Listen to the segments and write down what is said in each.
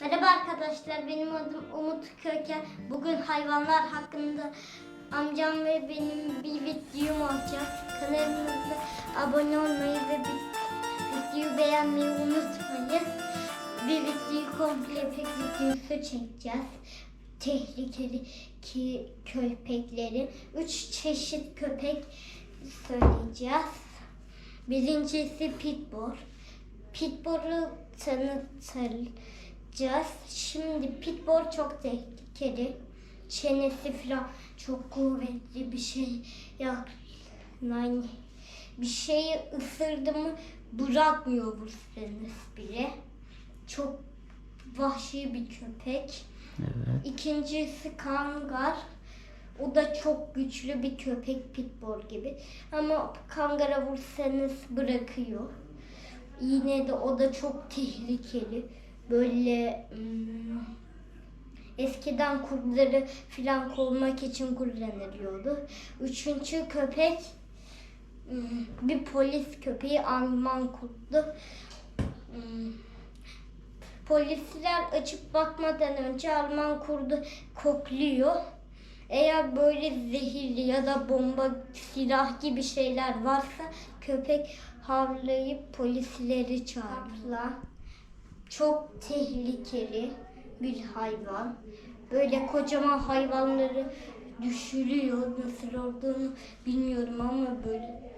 Merhaba arkadaşlar, benim adım Umut Köken. Bugün hayvanlar hakkında amcam ve benim bir videom olacak. Kanalımıza abone olmayı ve videoyu beğenmeyi unutmayın. Bir videoyu komple pek videosu çekeceğiz. Tehlikeli ki köpekleri. Üç çeşit köpek söyleyeceğiz. Birincisi pitbull. Pitbull'u tanıtacağız. Şimdi pitbull çok tehlikeli. Çenesi falan çok kuvvetli bir şey. Ya yani bir şeyi ısırdı mı bırakmıyor vursanız bile. Çok vahşi bir köpek. Evet. İkincisi kangar. O da çok güçlü bir köpek pitbull gibi. Ama kangara vursanız bırakıyor. Yine de o da çok tehlikeli. Böyle hmm, eskiden kurtları filan kovmak için kullanılıyordu. Üçüncü köpek hmm, bir polis köpeği Alman kurtlu. Hmm, Polisler açıp bakmadan önce Alman kurdu kokluyor. Eğer böyle zehirli ya da bomba, silah gibi şeyler varsa köpek havlayıp polisleri çağırırlar. Çok tehlikeli bir hayvan. Böyle kocaman hayvanları düşürüyor. Nasıl olduğunu bilmiyorum ama böyle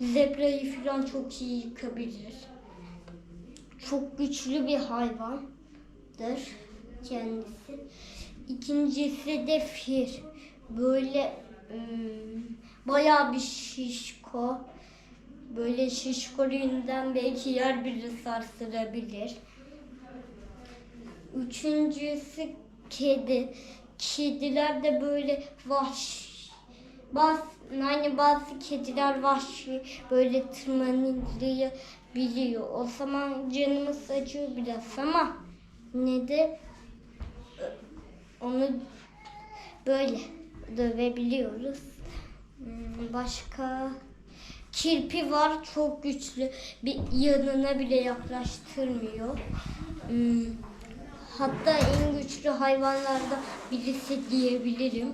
zebrayı falan çok iyi yıkabilir çok güçlü bir hayvandır kendisi. İkincisi de fil. Böyle ım, bayağı bir şişko. Böyle şişkolüğünden belki yer bile sarsılabilir. Üçüncüsü kedi. Kediler de böyle vahşi. Bazı, yani bazı kediler vahşi böyle tırmanabiliyor. O zaman canımız acıyor biraz ama ne de onu böyle dövebiliyoruz. Hmm, Başka kirpi var çok güçlü. Bir yanına bile yaklaştırmıyor. Hmm, Hatta en güçlü hayvanlardan birisi diyebilirim.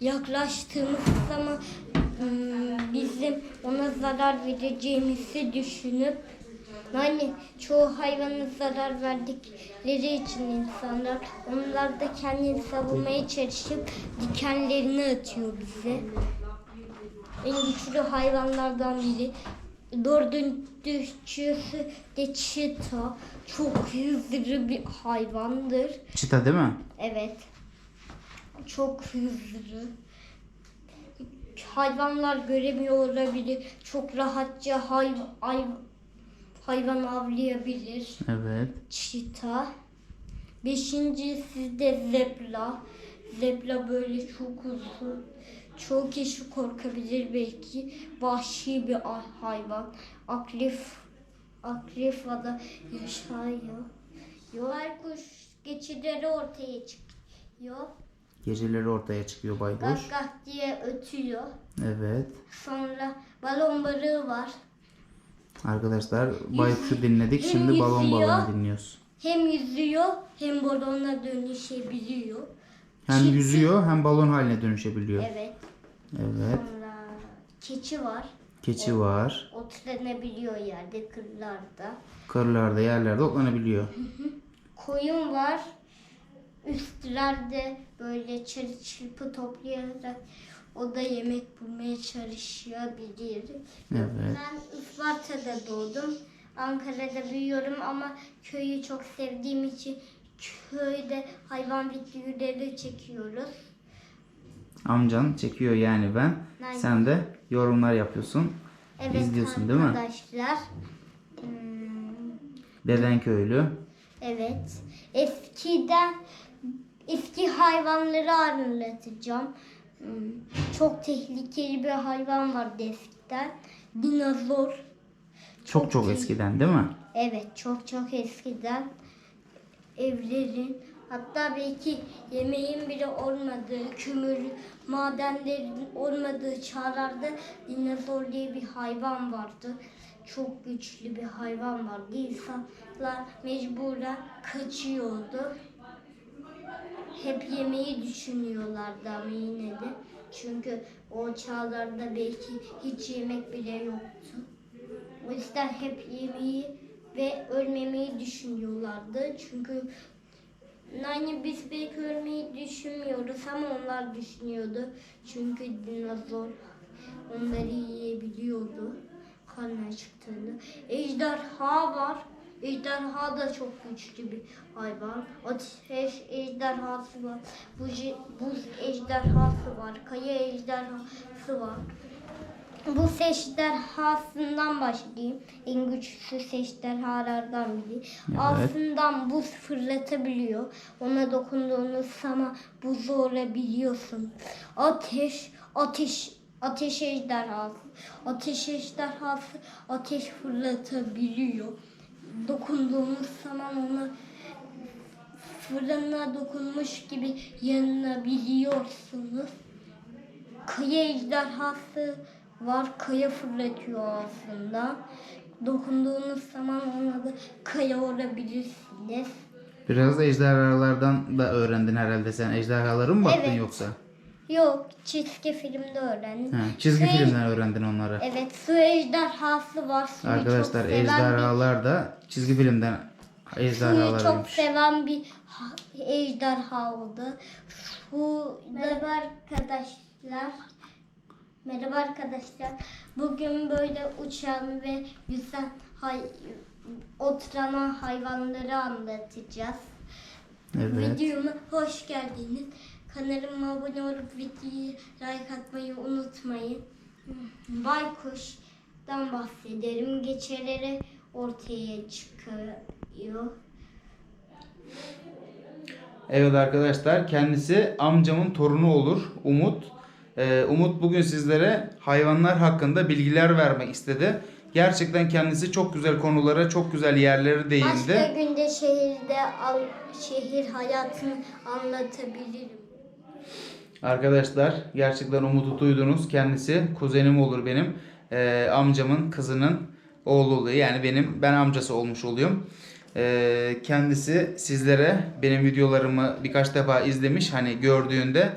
Yaklaştığımız zaman hmm, bizim ona zarar vereceğimizi düşünüp yani çoğu hayvana zarar verdikleri için insanlar onlar da kendini savunmaya çalışıp dikenlerini atıyor bize. En güçlü hayvanlardan biri. Dördüncüsü de çita. Çok hızlı bir hayvandır. Çita değil mi? Evet. Çok hızlı. Hayvanlar göremiyor olabilir. Çok rahatça hay, hay, hayvan avlayabilir. Evet. Çita. Beşincisi de zebra. Zebra böyle çok uzun. Çoğu kişi korkabilir belki. Vahşi bir hayvan. Akrep, Akrefa'da yaşıyor. Baykuş geçileri ortaya çıkıyor. Geceleri ortaya çıkıyor baykuş. Gak diye ötüyor. Evet. Sonra balon balığı var. Arkadaşlar baykuşu dinledik. Hem Şimdi balon yüzüyor. balonu dinliyoruz. Hem yüzüyor hem balona dönüşebiliyor. Hem Çift- yüzüyor hem balon haline dönüşebiliyor. Evet. Evet. Sonra keçi var. Keçi var. Otlanabiliyor yerde kırlarda. Karılarda yerlerde otlanabiliyor. Koyun var. Üstlerde böyle çırı çırpı toplayarak o da yemek bulmaya çalışabilir. Evet. Ben Isparta'da doğdum. Ankara'da büyüyorum ama köyü çok sevdiğim için köyde hayvan videoları çekiyoruz. Amcan çekiyor yani ben. Aynen. Sen de yorumlar yapıyorsun. Evet İzliyorsun değil mi? arkadaşlar. Hmm, Deden köylü. Evet. Eskiden eski hayvanları anlatacağım. Hmm, Çok tehlikeli bir hayvan vardı eskiden. Dinozor. Çok çok iyi. eskiden değil mi? Evet çok çok eskiden evlerin hatta belki yemeğin bile olmadığı, kömür, madenlerin olmadığı çağlarda dinozor diye bir hayvan vardı. çok güçlü bir hayvan vardı. İnsanlar mecburen kaçıyordu. Hep yemeği düşünüyorlardı ama yine de. Çünkü o çağlarda belki hiç yemek bile yoktu. O yüzden hep yemeği ve ölmemeyi düşünüyorlardı. Çünkü yani biz belki ölmeyi düşünmüyoruz ama onlar düşünüyordu. Çünkü dinozor onları yiyebiliyordu. Karnına çıktığında. Ejderha var. Ejderha da çok güçlü bir hayvan. Ateş ejderhası var. Buz, buz ejderhası var. Kaya ejderhası var. Bu ejderhasından başlayayım. En güçlü ejderhalardan biri. Altından buz fırlatabiliyor. Ona dokunduğunuz zaman buz olabiliyorsun. Ateş, ateş, ateş ejderhası. Ateş ejderhası ateş fırlatabiliyor. Dokunduğunuz zaman ona fırına dokunmuş gibi yanabiliyorsunuz. Kaya ejderhası var. Kaya fırlatıyor aslında. Dokunduğunuz zaman ona da kaya olabilirsiniz. Biraz da ejderhalardan da öğrendin herhalde sen. Ejderhalara mı baktın Evet. yoksa? Yok çizgi filmde öğrendim. Ha, çizgi Su ej- filmden öğrendin onları. Evet su ejderhası var. Suyu Arkadaşlar çok seven bir- ejderhalar da çizgi filmden Suyu çok ejderhalarıymış. seven bir ha- ejderha oldu. Su... Merhaba arkadaşlar. Merhaba arkadaşlar. Bugün böyle uçan ve yüzen hay oturan hayvanları anlatacağız. Evet. Videoma hoş geldiniz. Kanalıma abone olup videoyu like atmayı unutmayın. Baykuş'tan bahsederim. Geçeleri ortaya çıkıyor. Evet arkadaşlar kendisi amcamın torunu olur Umut. Ee, Umut bugün sizlere hayvanlar hakkında bilgiler vermek istedi. Gerçekten kendisi çok güzel konulara, çok güzel yerlere Başka değindi. günde şehirde al, şehir hayatını anlatabilirim. Arkadaşlar gerçekten Umut'u duydunuz. Kendisi kuzenim olur benim. Ee, amcamın kızının oğlu oluyor. Yani benim ben amcası olmuş oluyorum. Ee, kendisi sizlere benim videolarımı birkaç defa izlemiş. Hani gördüğünde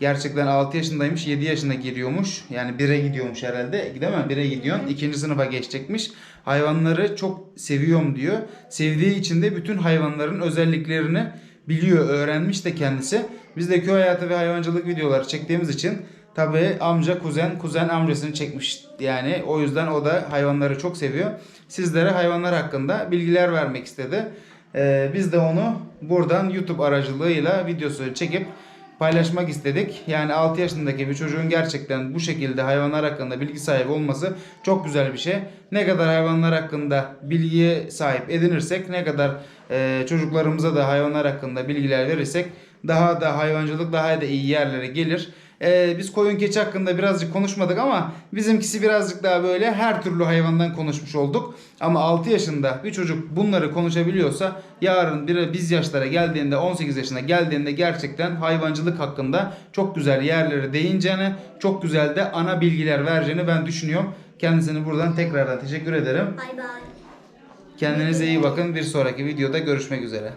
gerçekten 6 yaşındaymış 7 yaşına giriyormuş. Yani 1'e gidiyormuş herhalde. Değil mi? 1'e gidiyorsun. 2. sınıfa geçecekmiş. Hayvanları çok seviyorum diyor. Sevdiği için de bütün hayvanların özelliklerini biliyor, öğrenmiş de kendisi. Biz de köy hayatı ve hayvancılık videoları çektiğimiz için tabii amca kuzen, kuzen amcasını çekmiş. Yani o yüzden o da hayvanları çok seviyor. Sizlere hayvanlar hakkında bilgiler vermek istedi. Ee, biz de onu buradan YouTube aracılığıyla videosu çekip paylaşmak istedik. Yani 6 yaşındaki bir çocuğun gerçekten bu şekilde hayvanlar hakkında bilgi sahibi olması çok güzel bir şey. Ne kadar hayvanlar hakkında bilgiye sahip edinirsek, ne kadar e, çocuklarımıza da hayvanlar hakkında bilgiler verirsek daha da hayvancılık daha da iyi yerlere gelir. E, biz koyun keçi hakkında birazcık konuşmadık ama bizimkisi birazcık daha böyle her türlü hayvandan konuşmuş olduk. Ama 6 yaşında bir çocuk bunları konuşabiliyorsa yarın bir biz yaşlara geldiğinde 18 yaşına geldiğinde gerçekten hayvancılık hakkında çok güzel yerlere değineceğini, çok güzel de ana bilgiler vereceğini ben düşünüyorum. Kendisine buradan tekrardan teşekkür ederim. Bay bay. Kendinize iyi bakın. Bir sonraki videoda görüşmek üzere.